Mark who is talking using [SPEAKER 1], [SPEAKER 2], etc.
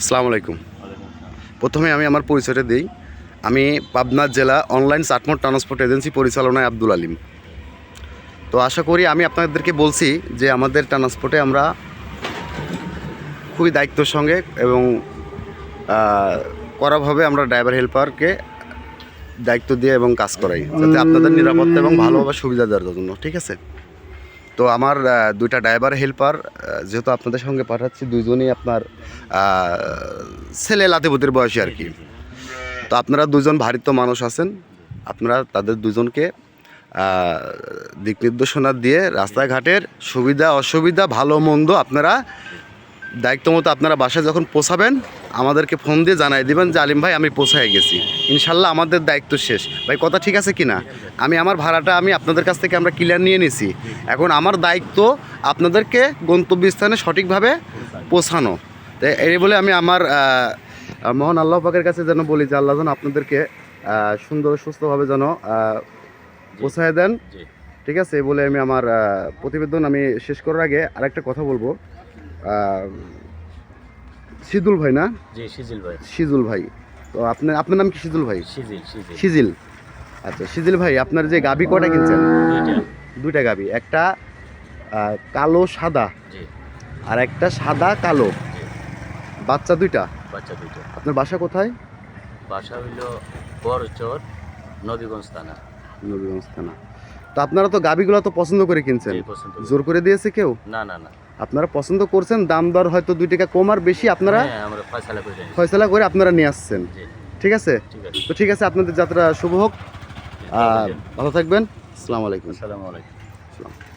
[SPEAKER 1] আসসালামু আলাইকুম। প্রথমে আমি আমার পরিচয়টা দিই। আমি পাবনা জেলা অনলাইন চাটমোট ট্রান্সপোর্ট এজেন্সি পরিচালনায় আব্দুল আলিম। তো আশা করি আমি আপনাদেরকে বলছি যে আমাদের ট্রান্সপোর্টে আমরা খুবই দায়িত্বর সঙ্গে এবং করাভাবে আমরা ড্রাইভার হেল্পারকে দায়িত্ব দিয়ে এবং কাজ করাই। যাতে আপনাদের নিরাপত্তা এবং ভালোভাবে সুবিধা দেওয়ার জন্য, ঠিক আছে? তো আমার দুইটা ড্রাইভার হেল্পার যেহেতু আপনাদের সঙ্গে পাঠাচ্ছি, দুইজনই আপনার ছেলে লাতিপুতির বয়সী আর কি। তো আপনারা দুজন ভারিত মানুষ আছেন। আপনারা তাদের দুজনকে দিক নির্দেশনা দিয়ে রাস্তাঘাটের সুবিধা, অসুবিধা, ভালো, মন্দ আপনারা দায়িত্ব মতো আপনারা বাসায় যখন পৌঁছাবেন আমাদেরকে ফোন দিয়ে জানাই দিবেন যে আলিম ভাই আমি পৌঁছায় গেছি। ইনশাল্লাহ আমাদের দায়িত্ব শেষ। ভাই কথা ঠিক আছে কি না আমি আমার ভাড়াটা আমি আপনাদের কাছ থেকে আমরা ক্লিয়ার নিয়ে নিছি। এখন আমার দায়িত্ব আপনাদেরকে গন্তব্যস্থানে সঠিকভাবে পৌঁছানো। তো এই বলে আমি আমার মহান আল্লাহ পাকের কাছে যেন বলি যে আল্লাহ যেন আপনাদেরকে সুন্দর সুস্থভাবে যেন পৌঁছায় দেন। ঠিক আছে? এই বলে আমি আমার প্রতিবেদন আমি শেষ করার আগে আরেকটা কথা বলব। সিদুল ভাই না?
[SPEAKER 2] জি সিজিল ভাই।
[SPEAKER 1] সিজুল ভাই। তো আপনার আপনার নাম কি সিজুল ভাই?
[SPEAKER 2] সিজিল সিজিল।
[SPEAKER 1] সিজিল। আচ্ছা সিজিল ভাই আপনার যে গাবি কটা কিনছেন?
[SPEAKER 2] দুইটা।
[SPEAKER 1] গাবি একটা কালো সাদা আর একটা সাদা কালো। বাচ্চা দুইটা?
[SPEAKER 2] বাচ্চা দুইটা।
[SPEAKER 1] আপনার বাসা কোথায়?
[SPEAKER 2] বাসা হইল বড়চর নবীগঞ্জ থানা।
[SPEAKER 1] নবীগঞ্জ থানা। তো আপনারা তো গাবিগুলো তো পছন্দ করে কিনছেন?
[SPEAKER 2] পছন্দ
[SPEAKER 1] জোর করে দিয়েছে কেউ?
[SPEAKER 2] না না না।
[SPEAKER 1] আপনারা পছন্দ করছেন দাম দর হয়তো দুই টাকা কম আর বেশি আপনারা
[SPEAKER 2] হ্যাঁ ফয়সালা করে
[SPEAKER 1] ফয়সলা করে আপনারা নিয়ে আসছেন।
[SPEAKER 2] ঠিক আছে?
[SPEAKER 1] তো ঠিক আছে আপনাদের যাত্রা শুভ হোক। আর ভালো থাকবেন। আসসালামু আলাইকুম।
[SPEAKER 2] আসসালামু আলাইকুম।
[SPEAKER 1] আসসালাম।